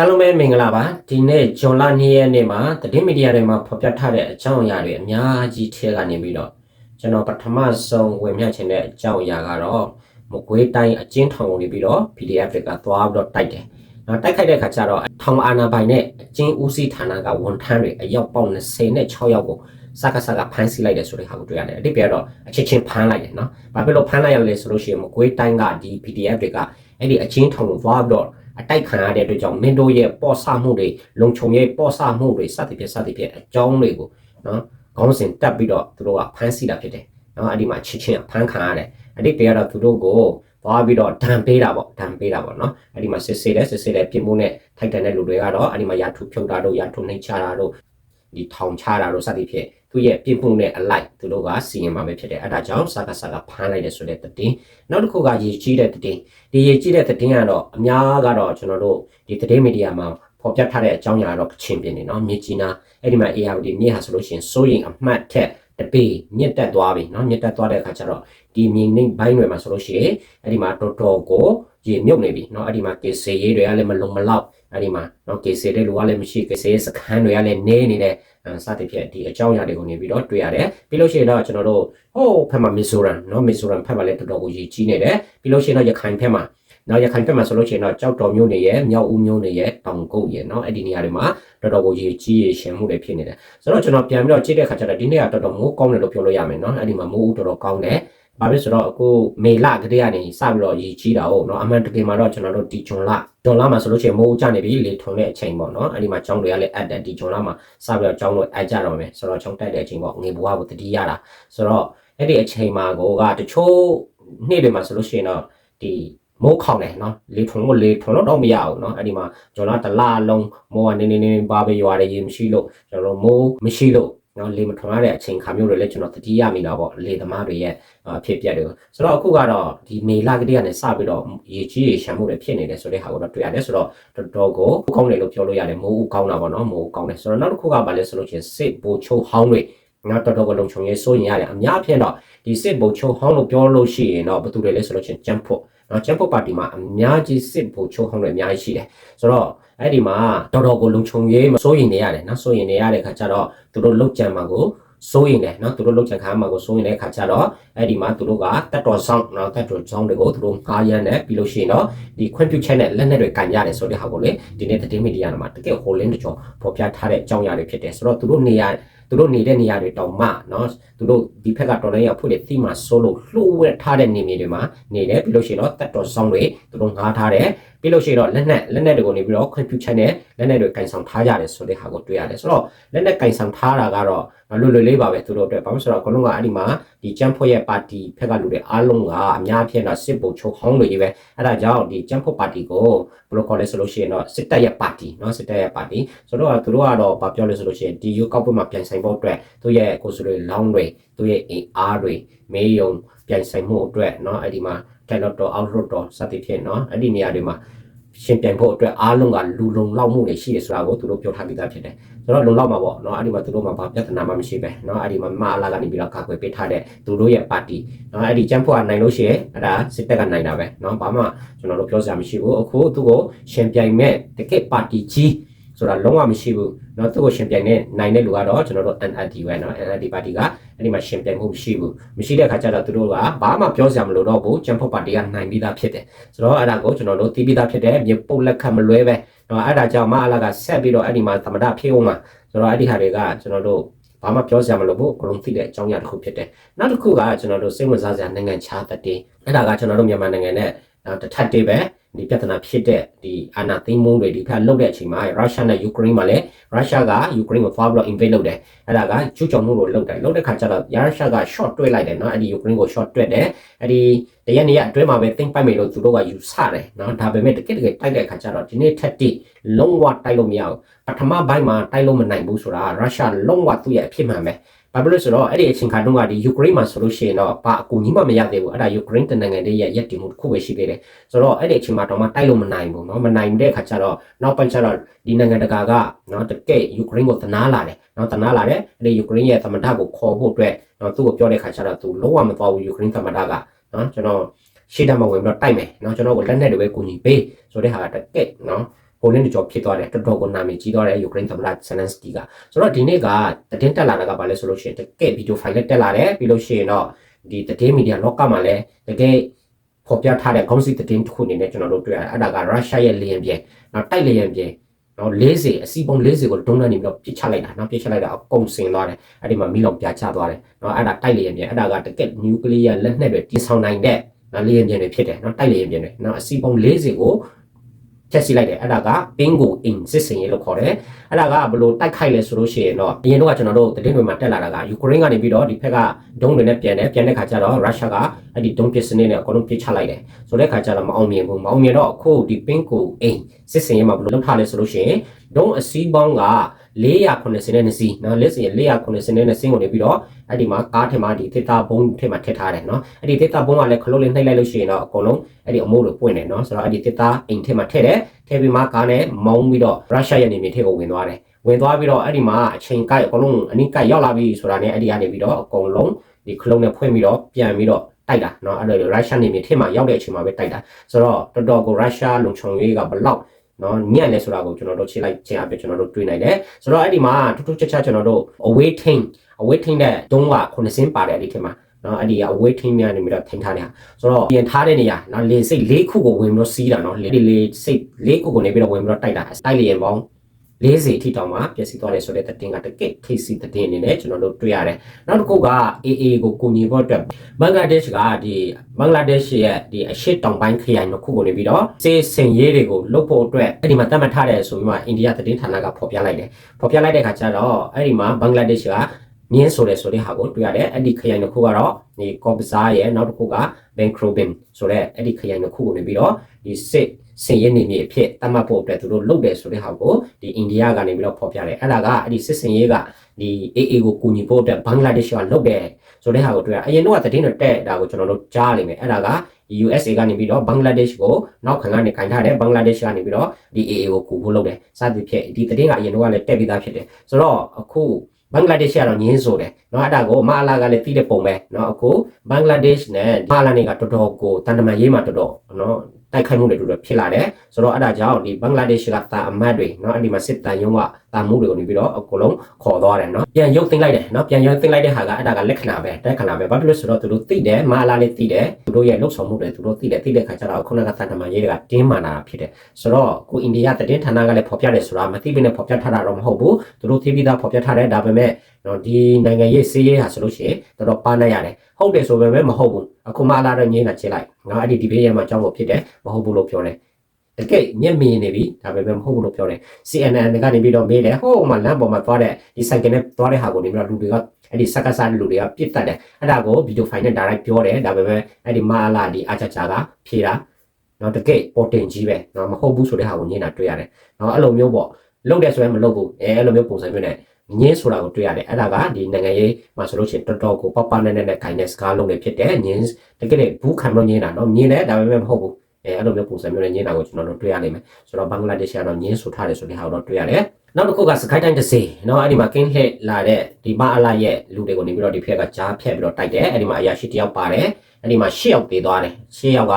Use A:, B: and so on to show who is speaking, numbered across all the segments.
A: အားလုံးပဲမင်္ဂလာပါဒီနေ့ဂျွန်လ2ရက်နေ့မှာသတင်းမီဒီယာတွေမှာဖော်ပြထားတဲ့အကြောင်းအရာတွေအများကြီးထဲကနေပြီးတော့ကျွန်တော်ပထမဆုံးဝင်မြချင်တဲ့အကြောင်းအရာကတော့မကွေးတိုင်းအကျဉ်းထောင်ကိုနေပြီးတော့ PDF တွေကသွားပြီးတော့တိုက်တယ်။နော်တိုက်ခိုက်တဲ့အခါကျတော့ထောင်အာဏာပိုင်နဲ့အကျဉ်းဦးစီးဌာနကဝန်ထမ်းတွေအယောက်ပေါင်း26ယောက်ကိုစကားစကားဖမ်းဆီးလိုက်တယ်ဆိုတဲ့ဟာကိုတွေ့ရတယ်။အတိတ်ကတော့အချင်းချင်းဖမ်းလိုက်တယ်နော်။ဘာဖြစ်လို့ဖမ်းလိုက်ရလဲဆိုလို့ရှိရင်မကွေးတိုင်းကဒီ PDF တွေကအဲ့ဒီအချင်းထောင်ကိုသွားပြီးတော့ အတိုက်ခံရတဲ့အတွက်ကြောင့်မင်းတို့ရဲ့ပေါ့ဆမှုတွေလုံခြုံရေးပေါ့ဆမှုတွေစသဖြင့်စသဖြင့်အကြောင်းတွေကိုနော်ခေါင်းစဉ်တက်ပြီးတော့သူတို့ကဖမ်းဆီးတာဖြစ်တယ်နော်အဲ့ဒီမှာချစ်ချင်းဖမ်းခံရတယ်အဲ့ဒီပေကတော့သူတို့ကိုသွားပြီးတော့ဒဏ်ပေးတာပေါ့ဒဏ်ပေးတာပေါ့နော်အဲ့ဒီမှာစစ်ဆေးတယ်စစ်ဆေးတယ်ပြင်မှုနဲ့ထိုက်တန်တဲ့လူတွေကတော့အဲ့ဒီမှာရာထူဖြုတ်တာတို့ရာထူနှိမ့်ချတာတို့ဒီထောင်ချတာတို့စသဖြင့် သူရဲ့ပြစ်မှုနဲ့အလိုက်သူတို့ကစီရင်မှာပဲဖြစ်တယ်အဲ့ဒါကြောင့်စကားစကားဖမ်းလိုက်တယ်ဆိုတဲ့သတင်းနောက်တစ်ခုကရေကြီးတဲ့သတင်းဒီရေကြီးတဲ့သတင်းကတော့အများကတော့ကျွန်တော်တို့ဒီသတင်းမီဒီယာမှာဖော်ပြထားတဲ့အကြောင်းအရာတော့ကချင်ပြနေเนาะမြစ်ကြီးနားအဲ့ဒီမှာ ARD မြစ်ဟာဆိုလို့ရှိရင်စိုးရင်အမှတ်ထက်တပေမြင့်တက်သွားပြီเนาะမြင့်တက်သွားတဲ့အခါကျတော့ဒီမြေနှိမ့်ဘိုင်းတွေမှာဆိုလို့ရှိရင်အဲ့ဒီမှာတော်တော်ကိုရေမြုပ်နေပြီเนาะအဲ့ဒီမှာကေစေရေးတွေကလည်းမလုံမလောက်အဲ့ဒီမှာเนาะကေစေတဲ့လူကလည်းမရှိကေစေစခန်းတွေကလည်းနေနေတဲ့ စသဖြင့်ဒီအကြောင်းအရာတွေကိုနေပြီးတော့တွေ့ရတယ်ပြီးလို့ရှိရင်တော့ကျွန်တော်တို့ဟိုးဖက်မှာမီဇိုရမ်เนาะမီဇိုရမ်ဖက်မှာလည်းတော်တော်ကိုရည်ကြီးနေတယ်ပြီးလို့ရှိရင်တော့ရခိုင်ဖက်မှာနော်ရခိုင်ဖက်မှာဆိုလို့ရှိရင်တော့ကြောက်တော်မျိုးနေရဲ့မြောက်ဦးမျိုးနေရဲ့တောင်ကုတ်ရဲ့เนาะအဲ့ဒီနေရာတွေမှာတော်တော်ကိုရည်ကြီးရရှင်မှုတွေဖြစ်နေတယ်ဆိုတော့ကျွန်တော်ပြန်ပြီးတော့ကြည့်တဲ့ခါကျတော့ဒီနေ့ကတော်တော်မိုးကောင်းတယ်လို့ပြောလို့ရမယ်เนาะအဲ့ဒီမှာမိုးဦးတော်တော်ကောင်းတယ် ဘာဖြစ်ဆိုတော့အခုမေလကတည်းကနေစပြီးတော့ရည်ကြီးတာဟုတ်နော်အမှန်တကယ်မှာတော့ကျွန်တော်တို့ဒီဂျွန်လဂျွန်လမှာဆိုလို့ရှိရင်မိုးကျနေပြီလေထုံတဲ့အချိန်ပေါ့နော်အဲ့ဒီမှာကျောင်းတွေကလည်းအပ်တယ်ဒီဂျွန်လမှာစပြီးတော့ကျောင်းတွေအပ်ကြတော့မယ်ဆိုတော့ကျောင်းတက်တဲ့အချိန်ပေါ့ငွေဘွားကိုတတိရတာဆိုတော့အဲ့ဒီအချိန်မှာကိုကတချို့နေ့တွေမှာဆိုလို့ရှိရင်တော့ဒီမိုးခေါင်တယ်နော်လေထုံကိုလေထုံတော့တော့မရဘူးနော်အဲ့ဒီမှာကျွန်တော်တလလုံးမိုးကနေနေနေဘာပဲရွာတယ်ရေမရှိလို့ကျွန်တော်မိုးမရှိလို့ နော်လေမထွန်ရတဲ့အချိန်ခါမျိုးတွေလည်းကျွန်တော်တတိယမိတာပေါ့လေသမားတွေရဲ့အဖြစ်ပြက်တွေဆိုတော့အခုကတော့ဒီမေလကတည်းကနေစပြီးတော့ရေကြီးရေရှမ်းမှုတွေဖြစ်နေတယ်ဆိုတဲ့ဟာကိုတော့တွေ့ရတယ်ဆိုတော့တော်တော်ကိုကောင်းတယ်လို့ပြောလို့ရတယ်မိုးဦးကောင်းတာပေါ့နော်မိုးဦးကောင်းတယ်ဆိုတော့နောက်တစ်ခုကဘာလဲဆိုလို့ချင်းစစ်ဘိုချိုးဟောင်းတွေ နော်တော်တော်ကလုံခြုံရေးစိုးရင်ရတယ်အများဖြင့်တော့ဒီစစ်ဘိုချိုးဟောင်းလို့ပြောလို့ရှိရင်တော့ဘယ်သူတွေလဲဆိုလို့ချင်းဂျမ်ဖို့နော်ဂျမ်ဖို့ပါတီမှာအများကြီးစစ်ဘိုချိုးဟောင်းတွေအများကြီးရှိတယ်ဆိုတော့အဲ့ဒီမှာတော်တော်ကိုလုံခြုံရေးမစိုးရင်နေရတယ်နော်စိုးရင်နေရတဲ့ခါကျတော့သူတို့လုံကြံမှာကိုစိုးရင်လည်းเนาะသူတို့လောက်ချန်ခါမှာကိုစိုးရင်လည်းခါကြတော့အဲ့ဒီမှာသူတို့ကတက်တော်ဆောင်เนาะတက်တော်ဆောင်တွေကိုသူတို့ငားရမ်းတယ်ပြီးလို့ရှိရင်တော့ဒီခွင့်ပြုချက်နဲ့လက်နက်တွေကန်ရတယ်ဆိုတဲ့ဟာကိုလေဒီနေ့သတင်းမီဒီယာမှာတကယ်ဟိုလင်းတကြောပေါ်ပြထားတဲ့အကြောင်းအရာတွေဖြစ်တယ်ဆိုတော့သူတို့နေရာ သူတို့နေတဲ့နေရာတွေတောင်မှနော်သူတို့ဒီဘက်ကတော်လိုင်းရောက်ဖွင့်တဲ့သီးမှာဆိုးလို့လှုပ်ဝဲထားတဲ့နေမြေတွေမှာနေတယ်ပြီးလို့ရှိရင်တော့တက်တော်ဆောင်တွေသူတို့ငားထားတယ်ပြီးလို့ရှိရင်တော့လက်နက်လက်နက်တွေကိုနေပြီးတော့ computer နဲ့လက်နက်တွေကင်ဆောင်ထားကြတယ်ဆိုတဲ့ဟာကိုတွေ့ရတယ်ဆိုတော့လက်နက်ကင်ဆောင်ထားတာကတော့လွယ်လွယ်လေးပါပဲသူတို့အတွက်ဘာလို့ဆိုတော့ကလုံးကအဲ့ဒီမှာဒီကျန်းဖို့ရဲ့ပါတီဖက်ကလူတွေအားလုံးကအများဖြင့်တော့စစ်ဗိုလ်ချုပ်ဟောင်းတွေကြီးပဲအဲ့ဒါကြောင့်ဒီကျန်းဖို့ပါတီကိုဘယ်လိုခေါ်လဲဆိုလို့ရှိရင်တော့စစ်တပ်ရဲ့ပါတီเนาะစစ်တပ်ရဲ့ပါတီဆိုတော့သူတို့ကတော့ဘာပြောလဲဆိုလို့ရှိရင်ဒီယူကောက်ပွဲမှာပြန်ဆိုင်ဖို့အတွက်သူရဲ့ကိုယ်ဆိုတွေလောင်းတွေသူရဲ့အင်အားတွေမေးယုံပြန်ဆိုင်မှုအတွက်เนาะအဲ့ဒီမှာတက်တော့တော့အောက်တော့တော့စသဖြင့်เนาะအဲ့ဒီနေရာတွေမှာ ရှင်ပြန်ဖို့အတွက်အားလုံးကလူလုံလောက်မှုတွေရှိတယ်ဆိုတာကိုသူတို့ပြောထားပြီးသားဖြစ်တယ်ဆိုတော့လုံလောက်မှာပေါ့เนาะအဲ့ဒီမှာသူတို့မှာဘာပြဿနာမှမရှိပဲเนาะအဲ့ဒီမှာမအလာကနေပြီးတော့ကာကွယ်ပေးထားတဲ့သူတို့ရဲ့ပါတီเนาะအဲ့ဒီကျန်းဖို့ကနိုင်လို့ရှိရင်အဲ့ဒါစစ်တပ်ကနိုင်တာပဲเนาะဘာမှကျွန်တော်တို့ပြောစရာမရှိဘူးအခုသူကိုရှင်ပြိုင်မဲ့တကယ့်ပါတီကြီး ဆိုတာလုံးဝမရှိဘူးเนาะသူ့ကိုရှင်ပြိုင်နေနိုင်တဲ့လူကတော့ကျွန်တော်တို့ NLD ပဲเนาะ NLD ပါတီကအဲ့ဒီမှာရှင်ပြိုင်မှုမရှိဘူးမရှိတဲ့အခါကျတော့သူတို့ကဘာမှပြောစရာမလိုတော့ဘူးကျန်းဖို့ပါတီကနိုင်ပြီးသားဖြစ်တယ်ဆိုတော့အဲ့ဒါကိုကျွန်တော်တို့သိပြီးသားဖြစ်တယ်မြေပုတ်လက်ခတ်မလွဲပဲเนาะအဲ့ဒါကြောင့်မအလာကဆက်ပြီးတော့အဲ့ဒီမှာသမဒဖြစ်အောင်မှာဆိုတော့အဲ့ဒီဟာတွေကကျွန်တော်တို့ဘာမှပြောစရာမလိုဘူးအကုန်လုံးသိတဲ့အကြောင်းအရာတစ်ခုဖြစ်တယ်နောက်တစ်ခုကကျွန်တော်တို့စိတ်ဝင်စားစရာနိုင်ငံခြားသက်တင်အဲ့ဒါကကျွန်တော်တို့မြန်မာနိုင်ငံနဲ့တစ်ထပ်တည်းပဲ ဒီပြဿနာဖြစ်တဲ့ဒီအာဏာသိမ်းမှုတွေဒီဖက်လှုပ်တဲ့အချိန်မှာရုရှားနဲ့ယူကရိန်းမှာလည်းရုရှားကယူကရိန်းကို far block invade လုပ်တယ်အဲ့ဒါကကျူးကျော်မှုကိုလုပ်တယ်လုပ်တဲ့ခါကျတော့ရုရှားက short တွဲလိုက်တယ်เนาะအဲ့ဒီယူကရိန်းကို short တွဲတယ်အဲ့ဒီတရက်နေ့ရအတွဲမှာပဲသိမ့်ပိုက်မယ်လို့သူတို့ကယူဆတယ်เนาะဒါပေမဲ့တကယ်တကယ်တိုက်တဲ့ခါကျတော့ဒီနေ့ထက်တိလုံးဝတိုက်လို့မရဘူးပထမဘိုင်းမှာတိုက်လို့မနိုင်ဘူးဆိုတာရုရှားလုံးဝသူ့ရဲ့အဖြစ်မှန်ပဲ ဘာဖြစ်လို့ဆိုတော့အဲ့ဒီအချိန်ခါတုန်းကဒီယူကရိန်းမှာဆိုလို့ရှိရင်တော့ဘာအကူကြီးမှမရသေးဘူးအဲ့ဒါယူကရိန်းတနိုင်ငံတည်းရဲ့ရက်တည်မှုတစ်ခုပဲရှိသေးတယ်ဆိုတော့အဲ့ဒီအချိန်မှာတော့မှတိုက်လို့မနိုင်ဘူးเนาะမနိုင်တဲ့အခါကျတော့နောက်ပိုင်းကျတော့ဒီနိုင်ငံတကာကเนาะတကယ်ယူကရိန်းကိုသနာလာတယ်เนาะသနာလာတယ်အဲ့ဒီယူကရိန်းရဲ့သမ္မတကိုခေါ်ဖို့အတွက်เนาะသူ့ကိုပြောတဲ့အခါကျတော့သူလုံးဝမသွားဘူးယူကရိန်းသမ္မတကเนาะကျွန်တော်ရှေ့တမှာဝင်ပြီးတော့တိုက်မယ်เนาะကျွန်တော်ကိုလက်နက်တွေပဲကူညီပေးဆိုတဲ့ဟာတကယ်เนาะ ဟိုလင်းတကြောဖြစ်သွားတယ်တော်တော်ကိုနာမည်ကြီးသွားတယ်ယူကရိန်းသမ္မတဇယ်လန်စကီကဆိုတော့ဒီနေ့ကတည်င်းတက်လာတာကဘာလဲဆိုလို့ရှိရင်တကယ်ဗီဒီယိုဖိုင်လည်းတက်လာတယ်ပြီးလို့ရှိရင်တော့ဒီတည်င်းမီဒီယာလောကမှာလည်းတကယ်ဖော်ပြထားတဲ့ခေါင်းစီတည်င်းတစ်ခုအနေနဲ့ကျွန်တော်တို့တွေ့ရတယ်အဲ့ဒါကရုရှားရဲ့လေယာဉ်ပြဲနောက်တိုက်လေယာဉ်ပြဲနော်40အစီပုံ40ကိုဒုံးနဲ့နေပြီးတော့ပြစ်ချလိုက်တာနော်ပြစ်ချလိုက်တာအကုန်စင်သွားတယ်အဲ့ဒီမှာမီလောင်ပြချသွားတယ်နော်အဲ့ဒါတိုက်လေယာဉ်ပြဲအဲ့ဒါကတကယ်နျူကလ িয়ার လက်နက်တွေတင်ဆောင်နိုင်တဲ့နော်လေယာဉ်ပြဲတွေဖြစ်တယ်နော်တိုက်လေယာဉ်ပြဲတွေနော်အစီပုံ40ကို ဖြတ်စီလိုက်တယ်အဲ့ဒါကပင်းကိုအင်စစ်စင်ရေးလို့ခေါ်တယ်အဲ့ဒါကဘလို့တိုက်ခိုက်လဲဆိုလို့ရှိရင်တော့အရင်တော့ကျွန်တော်တို့သတင်းတွေမှာတက်လာတာကယူကရိန်းကနေပြီးတော့ဒီဖက်ကဒုံးတွေနဲ့ပြန်တယ်ပြန်တဲ့ခါကျတော့ရုရှားကအဲ့ဒီဒုံးပစ်စနစ်နဲ့အကုန်လုံးပစ်ချလိုက်တယ်ဆိုတဲ့ခါကျတော့မအောင်မြင်ဘူးမအောင်မြင်တော့အခုဒီပင်းကိုအင်စစ်စင်ရေးမှာဘလို့လောက်ထားလဲဆိုလို့ရှိရင်ဒုံးအစီးပေါင်းက 490နဲ့စီနော်လက်စီ490နဲ့စီကိုနေပြီးတော့အဲ့ဒီမှာကားထဲမှာဒီသစ်သားဘုံထဲမှာထည့်ထားတယ်နော်အဲ့ဒီသစ်သားဘုံကလည်းခလုတ်လေးနှိပ်လိုက်လို့ရှိရင်တော့အကုန်လုံးအဲ့ဒီအမိုးတွေပွင့်တယ်နော်ဆိုတော့အဲ့ဒီသစ်သားအိမ်ထဲမှာထည့်တယ်ထည့်ပြီးမှကားနဲ့မောင်းပြီးတော့ရုရှားရဲ့နေမြေထဲကိုဝင်သွားတယ်ဝင်သွားပြီးတော့အဲ့ဒီမှာအချိန်ကိုက်အကုန်လုံးအနိကိုက်ရောက်လာပြီဆိုတာနဲ့အဲ့ဒီကနေပြီးတော့အကုန်လုံးဒီခလုတ်နဲ့ဖွင့်ပြီးတော့ပြန်ပြီးတော့တိုက်တာเนาะအဲ့လိုရုရှားနေမြေထဲမှာရောက်တဲ့အချိန်မှာပဲတိုက်တာဆိုတော့တော်တော်ကိုရုရှားလုံခြုံရေးကဘလောက် နော်ညံ့လဲဆိုတာကိုကျွန်တော်တို့ချိန်လိုက်ခြင်းအပြင်ကျွန်တော်တို့တွေ့နိုင်တယ်ဆိုတော့အဲ့ဒီမှာထူးထူးခြားခြားကျွန်တော်တို့ away team away team တဲ့တုံးကခုနှစ်စင်းပါတယ်အဲ့ဒီထဲမှာနော်အဲ့ဒီ away team များနေပြီးတော့ထိန်းထားတယ်ဆိုတော့ပြင်ထားတဲ့နေရာနော်လေစိတ်၄ခုကိုဝင်ပြီးတော့စီးတာနော်လေလေစိတ်၄ခုကိုနေပြီးတော့ဝင်ပြီးတော့တိုက်တာတိုက်လျင်ပေါင်း 40အထိတောင်မှပျက်စီးသွားတယ်ဆိုတဲ့တင်ကတကက်ထိစီတင်အနေနဲ့ကျွန်တော်တို့တွေ့ရတယ်။နောက်တစ်ခုက AA ကိုကူညီဖို့အတွက်ဘင်္ဂလားဒေ့ရှ်ကဒီဘင်္ဂလားဒေ့ရှ်ရဲ့ဒီအရှေ့တောင်ပိုင်းခရိုင်တစ်ခုကိုနေပြီးတော့စေစင်ရေးတွေကိုလုပ်ဖို့အတွက်အဲ့ဒီမှာတတ်မှတ်ထားတယ်ဆိုပြီးမှအိန္ဒိယသတင်းဌာနကဖော်ပြလိုက်တယ်။ဖော်ပြလိုက်တဲ့အခါကျတော့အဲ့ဒီမှာဘင်္ဂလားဒေ့ရှ်ကမြင်းဆိုတဲ့ဆိုတဲ့ဟာကိုတွေ့ရတယ်။အဲ့ဒီခရိုင်တစ်ခုကတော့ဒီကော့ပဇာရဲ့နောက်တစ်ခုကဘန်ခရိုဘင်ဆိုတဲ့အဲ့ဒီခရိုင်တစ်ခုကိုနေပြီးတော့ဒီစစ် စင်ရဲနေမြေအဖြစ်တတ်မှတ်ဖို့အတွက်သူတို့လုပ်တယ်ဆိုတဲ့ဟာကိုဒီအိန္ဒိယကနေပြီးတော့ဖော်ပြတယ်အဲ့ဒါကအဲ့ဒီစစ်စင်ရဲကဒီ AA ကိုကူညီဖို့အတွက်ဘင်္ဂလားဒေ့ရှ်ကလုပ်တယ်ဆိုတဲ့ဟာကိုတွေ့ရအရင်တော့သတင်းတွေတက်တာကိုကျွန်တော်တို့ကြားလိမ့်မယ်အဲ့ဒါက USA ကနေပြီးတော့ဘင်္ဂလားဒေ့ရှ်ကိုနောက်ခံကနေခိုင်ထားတယ်ဘင်္ဂလားဒေ့ရှ်ကနေပြီးတော့ဒီ AA ကိုကူဖို့လုပ်တယ်စသဖြင့်ဒီသတင်းကအရင်တော့လည်းတက်ပြီးသားဖြစ်တယ်ဆိုတော့အခုဘင်္ဂလားဒေ့ရှ်ကတော့ညင်းဆိုတယ်เนาะအဲ့ဒါကိုမာလာကလည်းသိတဲ့ပုံပဲเนาะအခုဘင်္ဂလားဒေ့ရှ်နဲ့မာလာနေကတော်တော်ကိုတန်တမန်ရေးမှာတော်တော်เนาะ တိုက်ခိုက်မှုတွေတို့ဖြစ်လာတယ်ဆိုတော့အဲ့ဒါကြောင့်ဒီဘင်္ဂလားဒေ့ရှ်ကတာအမတ်တွေเนาะအဲ့ဒီမှာစစ်တမ်းရုံးကတာမှုတွေကိုနေပြီးတော့အကုန်လုံးခေါ်သွားတယ်เนาะပြန်ရုပ်သိမ်းလိုက်တယ်เนาะပြန်ရုပ်သိမ်းလိုက်တဲ့ဟာကအဲ့ဒါကလက္ခဏာပဲလက္ခဏာပဲဘာဖြစ်လို့ဆိုတော့သူတို့သိတယ်မာလာလေးသိတယ်သူတို့ရဲ့လှုပ်ဆောင်မှုတွေသူတို့သိတယ်သိတဲ့ခါကျတော့ခုနကတန်တမန်ရေးတွေကတင်းမာလာတာဖြစ်တယ်ဆိုတော့ကိုအိန္ဒိယသတင်းဌာနကလည်းဖော်ပြတယ်ဆိုတာမသိဘဲနဲ့ဖော်ပြထားတာတော့မဟုတ်ဘူးသူတို့သိပြီးသားဖော်ပြထားတယ်ဒါပေမဲ့ နော်ဒီနိုင်ငံရေးစီးရေးဟာဆိုလို့ရှိရင်တော်တော်ပါနိုင်ရတယ်ဟုတ်တယ်ဆိုပေမဲ့မဟုတ်ဘူးအခုမှလာတော့ငင်းတာချက်လိုက်ငါအဲ့ဒီဒီဘေးရမှာကြောက်ဖို့ဖြစ်တယ်မဟုတ်ဘူးလို့ပြောတယ်တကယ်ညက်မင်းနေပြီဒါပေမဲ့မဟုတ်ဘူးလို့ပြောတယ် CNN ကနေပြီးတော့မေးတယ်ဟိုမှာလမ်းပေါ်မှာသွားတဲ့ဒီ cycle နဲ့သွားတဲ့ဟာကိုနေပြီးတော့လူတွေကအဲ့ဒီစက္ကစားလူတွေကပြစ်တတ်တယ်အဲ့ဒါကိုဗီဒီယိုဖိုင်နဲ့ direct ပြောတယ်ဒါပေမဲ့အဲ့ဒီမာလာဒီအာချာချာကဖြေတာနော်တကယ်ပေါ်တင်ကြီးပဲနော်မဟုတ်ဘူးဆိုတဲ့ဟာကိုညင်းတာတွေ့ရတယ်နော်အဲ့လိုမျိုးပေါ့လုပ်တယ်ဆိုရင်မလုပ်ဘူးအဲအဲ့လိုမျိုးပုံစံမျိုးနဲ့ ညင်းဆိုတာကိုတွေ့ရတယ်အဲ့ဒါကဒီနိုင်ငံရေးမှာဆိုလို့ရှိရင်တော်တော်ကိုပပနဲ့နဲ့နဲ့ခိုင်တဲ့စကားလုံးတွေဖြစ်တယ်ညင်းတကယ်ဘူးခံလို့ညင်းတာနော်ညင်းတယ်ဒါပေမဲ့မဟုတ်ဘူးအဲအဲ့လိုမျိုးပုံစံမျိုးနဲ့ညင်းတာကိုကျွန်တော်တို့တွေ့ရနိုင်မယ်ဆိုတော့ဘင်္ဂလားဒေ့ရှ်ကတော့ညင်းဆိုထားတယ်ဆိုတဲ့ဟာကိုတော့တွေ့ရတယ်နောက်တစ်ခုကစကိုင်းတိုင်းတစ်စေเนาะအဲ့ဒီမှာကင်းဟက်လာတဲ့ဒီမအလာရဲ့လူတွေကိုနေပြီးတော့ဒီဖက်ကကြားဖြတ်ပြီးတော့တိုက်တယ်အဲ့ဒီမှာအရာရှိတယောက်ပါတယ်အဲ့ဒီမှာ၈ယောက်ပေးသွားတယ်၈ယောက်က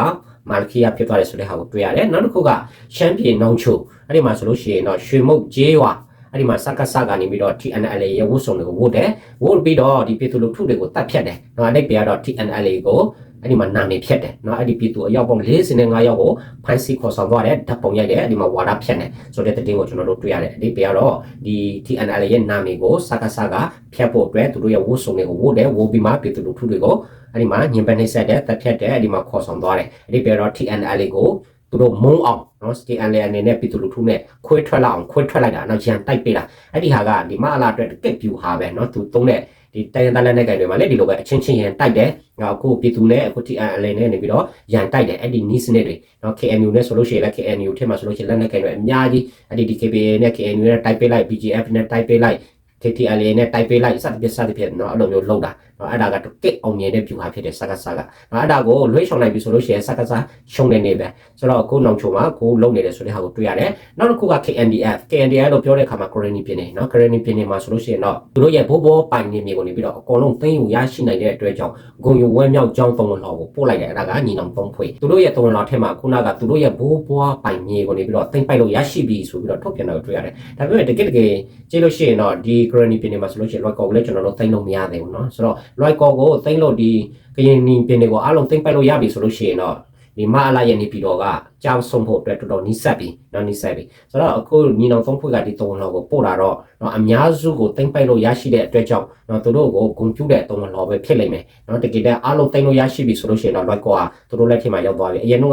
A: မာလခီယာဖြစ်သွားတယ်ဆိုတဲ့ဟာကိုတွေ့ရတယ်နောက်တစ်ခုကရှမ်းပြည်နောင်ချိုအဲ့ဒီမှာဆိုလို့ရှိရင်တော့ရွှေမုတ်ကျေးရွာ အဲ့ဒီမှာစကစကနေပြီးတော့ TNLA ရဲ့ဝတ်စုံတွေကိုဝတ်တယ်ဝတ်ပြီးတော့ဒီပြည်သူလူထုတွေကိုတတ်ဖြတ်တယ်နော်အဲ့ဒီကတော့ TNLA ကိုအဲ့ဒီမှာနာမည်ဖြတ်တယ်နော်အဲ့ဒီပြည်သူအယောက်ပေါင်း45ယောက်ကိုဖမ်းဆီးခေါ်ဆောင်သွားတယ်ဓာတ်ပုံရိုက်တယ်အဲ့ဒီမှာဝါဒဖြတ်တယ်ဆိုတဲ့တင်ကိုကျွန်တော်တို့တွေ့ရတယ်အဲ့ဒီကတော့ဒီ TNL ရဲ့နာမည်ကိုစကားစကားဖြတ်ဖို့အတွက်သူတို့ရဲ့ဝတ်စုံတွေကိုဝတ်တယ်ဝတ်ပြီးမှပြည်သူလူထုတွေကိုအဲ့ဒီမှာညင်ပန်းနှိပ်စက်တယ်တပ်ဖြတ်တယ်အဲ့ဒီမှာခေါ်ဆောင်သွားတယ်အဲ့ဒီကတော့ TNL ကို သူတို့မုံအောင်နော် CDN လည်းအနေနဲ့ပြည်သူလူထုနဲ့ခွဲထွက်လောက်အောင်ခွဲထွက်လိုက်တာနော်ရန်တိုက်ပေးတာအဲ့ဒီဟာကဒီမအလာအတွက်တကက်ပြူဟာပဲနော်သူသုံးတဲ့ဒီတိုင်းရင်းသားလက်နက်ကိုင်တွေမှာလည်းဒီလိုပဲအချင်းချင်းရန်တိုက်တယ်အခုပြည်သူနဲ့အခု TN လည်းနေပြီးတော့ရန်တိုက်တယ်အဲ့ဒီနီးစနစ်တွေနော် KNU နဲ့ဆိုလို့ရှိရင်လည်း KNU ထဲမှာဆိုလို့ရှိရင်လက်နက်ကိုင်တွေအများကြီးအဲ့ဒီ DKBA နဲ့ KNU နဲ့တိုက်ပေးလိုက် BGF နဲ့တိုက်ပေးလိုက် KTL နဲ့တိုက်ပေးလိုက်စသဖြင့်စသဖြင့်နော်အဲ့လိုမျိုးလုပ်တာ နော်အဲ့ဒါကတစ်အောင်မြင်တဲ့ဖြူဟာဖြစ်တယ်စက္ကစကနော်အဲ့ဒါကိုလွှဲရှုံလိုက်ပြီဆိုလို့ရှိရင်စက္ကစရှုံနေနေပဲဆိုတော့ကိုနောင်ချုံမှာကိုလုံနေတယ်ဆိုတဲ့ဟာကိုတွေ့ရတယ်နောက်တစ်ခုက KNDF KNDF လို့ပြောတဲ့အခါမှာ Korean ပြည်နယ်နော် Korean ပြည်နယ်မှာဆိုလို့ရှိရင်တော့သူတို့ရဲ့ဘိုးဘိုးပိုင်နေမြေကိုနေပြီးတော့အကုန်လုံးသိမ်းယူရရှိနိုင်တဲ့အတွက်ကြောင့်ဂုံယူဝဲမြောက်ကျောင်းသုံးဝင်လောက်ကိုပို့လိုက်တယ်အဲ့ဒါကညီနောင်သုံးဖွဲ့သူတို့ရဲ့သုံးဝင်လောက်ထဲမှာခုနကသူတို့ရဲ့ဘိုးဘွားပိုင်မြေကိုနေပြီးတော့သိမ်းပိုက်လို့ရရှိပြီဆိုပြီးတော့ထုတ်ပြန်တော့တွေ့ရတယ်ဒါပေမဲ့တကယ်တကယ်ကြည့်လို့ရှိရင်တော့ဒီ Korean ပြည်နယ်မှာဆိုလို့ရှိရင်လော့ကော်ကိုလည်းကျွန်တော်တို့သိမ်းလို့မရသေးဘူးနော်ဆိုတော့လွိုက်ကောကိုသိမ့်လို့ဒီကရင်နီပင်တွေကိုအလုံးသိမ့်ပိုက်လို့ရပြီဆိုလို့ရှိရင်တော့ဒီမအလာရဲ့နေပြည်တော်ကကြောက်ဆုံးဖို့အတွက်တော်တော်နီးစပ်ပြီနော်နီးစပ်ပြီဆိုတော့အခုညီနောင်ဖုန်းဖွဲ့ကဒီတုံလောကိုပို့လာတော့နော်အများစုကိုတင်ပိုက်လို့ရရှိတဲ့အတွက်ကြောင့်နော်သူတို့ကိုဂုဏ်ပြုတဲ့တုံလောပဲဖြစ်လိမ့်မယ်နော်တကယ်တမ်းအားလုံးတင်လို့ရရှိပြီဆိုလို့ရှိရင်တော့လွိုက်ကောကသူတို့လက်ထက်မှာရောက်သွားပြီအရင်က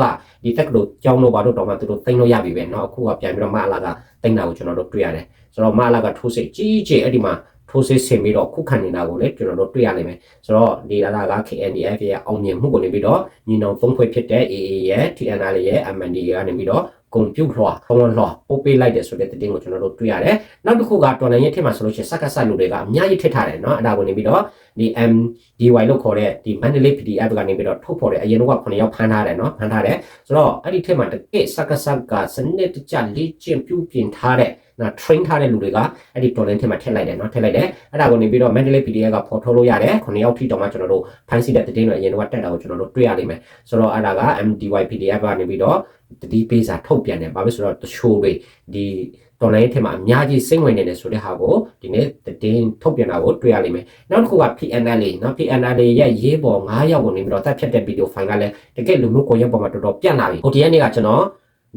A: ဒီတက်ကလို့ကြောင်းလို့ပါတော့တော့မှသူတို့တင်လို့ရပြီပဲနော်အခုကပြန်ပြီးတော့မအလာကတင်တာကိုကျွန်တော်တို့တွေ့ရတယ်ဆိုတော့မအလာကထိုးစစ်ကြီးကြီးအဲ့ဒီမှာ ထိုးစစ်ဆင်ပြီးတော့ခုခံနေတာကိုလည်းကျွန်တော်တို့တွေ့ရလိမ့်မယ်ဆိုတော့ဒီအလားက KNDF ရဲ့အောင်မြင်မှုကိုနေပြီးတော့ညီနောင်သုံးဖွဲ့ဖြစ်တဲ့ AA ရဲ့ TNL ရဲ့ MND ကနေပြီးတော့ ကွန်ပျူတာလွှာပုံလွှာပို့ပေးလိုက်တယ်ဆိုတဲ့သတင်းကိုကျွန်တော်တို့တွေ့ရတယ်နောက်တစ်ခုကတော်လိုင်းရဲ့ထက်မှာဆိုလို့ရှိရင်စက္ကစလူတွေကအများကြီးထစ်ထားတယ်เนาะအဲ့ဒါကိုနေပြီးတော့ဒီ MDY လို့ခေါ်တဲ့ဒီ Mandalay PDF ကနေပြီးတော့ထုတ်ဖော်တယ်အရင်တော့9ယောက်ဖမ်းထားတယ်เนาะဖမ်းထားတယ်ဆိုတော့အဲ့ဒီထက်မှာတကယ့်စက္ကစကစနစ်တကျလေ့ကျင့်ပြုပြင်ထားတဲ့နော် train ထားတဲ့လူတွေကအဲ့ဒီ dollar ထဲမှာထည့်လိုက်တယ်နော်ထည့်လိုက်တယ်အဲ့ဒါကိုနေပြီးတော့ Mandalay PDF ကပေါ်ထုတ်လို့ရတယ်9ယောက်ထိတောင်မှကျွန်တော်တို့ဖိုင်းစီတဲ့တင်းတွေအရင်တော့တက်တာကိုကျွန်တော်တို့တွေ့ရလိမ့်မယ်ဆိုတော့အဲ့ဒါက MDY PDF ကနေပြီးတော့ တတိပေးစာထုတ်ပြန်တယ်ဘာဖြစ်ဆိုတော့တချို့တွေဒီတော်လိုင်းထဲမှာအများကြီးစိတ်ဝင်နေတယ်ဆိုတဲ့ဟာကိုဒီနေ့တင်းထုတ်ပြန်တာကိုတွေ့ရလိမ့်မယ်နောက်တစ်ခုက PNL เนาะ PNL ရဲ့ရေးပေါ်9ယောက်ကိုနေပြီးတော့တက်ဖြတ်တဲ့ဗီဒီယိုဖိုင်ကလည်းတကယ်လူမှုကွန်ရက်ပေါ်မှာတော်တော်ပြန့်လာပြီဟိုဒီရက်နေ့ကကျွန်တော်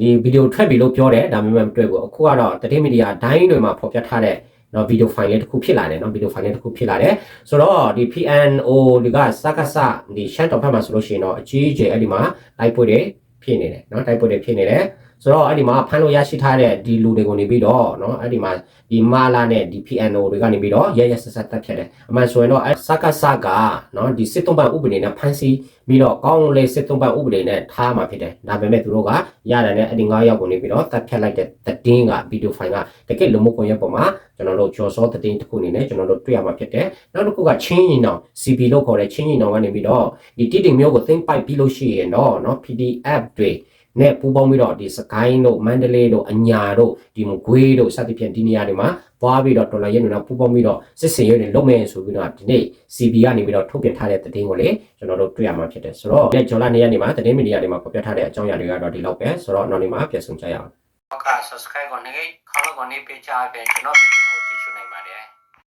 A: ဒီဗီဒီယိုထွက်ပြီလို့ပြောတယ်ဒါပေမဲ့မတွေ့ဘူးအခုကတော့တတိမီဒီယာဒိုင်းတွေမှာဖော်ပြထားတဲ့နော်ဗီဒီယိုဖိုင်လေးတစ်ခုဖြစ်လာတယ်နော်ဗီဒီယိုဖိုင်လေးတစ်ခုဖြစ်လာတယ်ဆိုတော့ဒီ PNO ဒီကစကစဒီရှမ်းတော်ဖက်မှာဆိုလို့ရှိရင်တော့အကြီးအကျယ်အဲ့ဒီမှာတိုက်ပွဲတွေ ဖြစ်နေတယ်နော်တိုက်ပွဲတွေဖြစ်နေတယ် ဆိုတော့အဲ့ဒီမှာဖမ်းလို့ရရှိထားတဲ့ဒီလူတွေကိုနေပြီးတော့เนาะအဲ့ဒီမှာဒီမာလာနဲ့ဒီ PNO တွေကနေပြီးတော့ရရဆက်ဆက်တက်ဖြစ်တယ်အမှန်ဆိုရင်တော့အဲ့စကစကเนาะဒီစစ်တုံးပန်ဥပဒေနဲ့ဖမ်းဆီးပြီးတော့ကောင်းလေစစ်တုံးပန်ဥပဒေနဲ့ထားမှာဖြစ်တယ်ဒါပေမဲ့သူတို့ကရတယ်နဲ့အဲ့ဒီ9ယောက်ကိုနေပြီးတော့တက်ဖြတ်လိုက်တဲ့တင်းကဗီဒီယိုဖိုင်ကတကယ်လူမှုကွန်ရက်ပေါ်မှာကျွန်တော်တို့ကြော်စောတင်းတစ်ခုအနေနဲ့ကျွန်တော်တို့တွေ့ရမှာဖြစ်တယ်နောက်တစ်ခုကချင်းရင်အောင် CP လို့ခေါ်တဲ့ချင်းရင်အောင်ကနေပြီးတော့ဒီတိတိမျိုးကိုသိမ့်ပိုက်ပြီးလို့ရှိရင်တော့เนาะ PDF တွေ နဲ့ပူးပေါင်းပြီးတော့ဒီစကိုင်းတို့မန္တလေးတို့အညာတို့ဒီမကွေးတို့စသဖြင့်ဒီနေရာတွေမှာသွားပြီးတော့ဒေါ်လာရဲနေတော့ပူးပေါင်းပြီးတော့စစ်စင်ရဲတွေလုပ်မယ်ဆိုပြီးတော့ဒီနေ့ CB ကနေပြီးတော့ထုတ်ပြန်ထားတဲ့သတင်းကိုလေကျွန်တော်တို့တွေ့ရမှာဖြစ်တယ်ဆိုတော့လက်ဂျော်လာနေရနေမှာသတင်းမီဒီယာတွေမှာဖော်ပြထားတဲ့အကြောင်းအရာတွေကတော့ဒီလောက်ပဲဆိုတော့နောက်နေ့မှာပြန်ဆောင်ကြရအောင်
B: ဟုတ်ကဲ့ subscribe ကိုနေခေါင်းလုံးကိုနေပေးချပေးကျွန်တော်ဗီဒီယို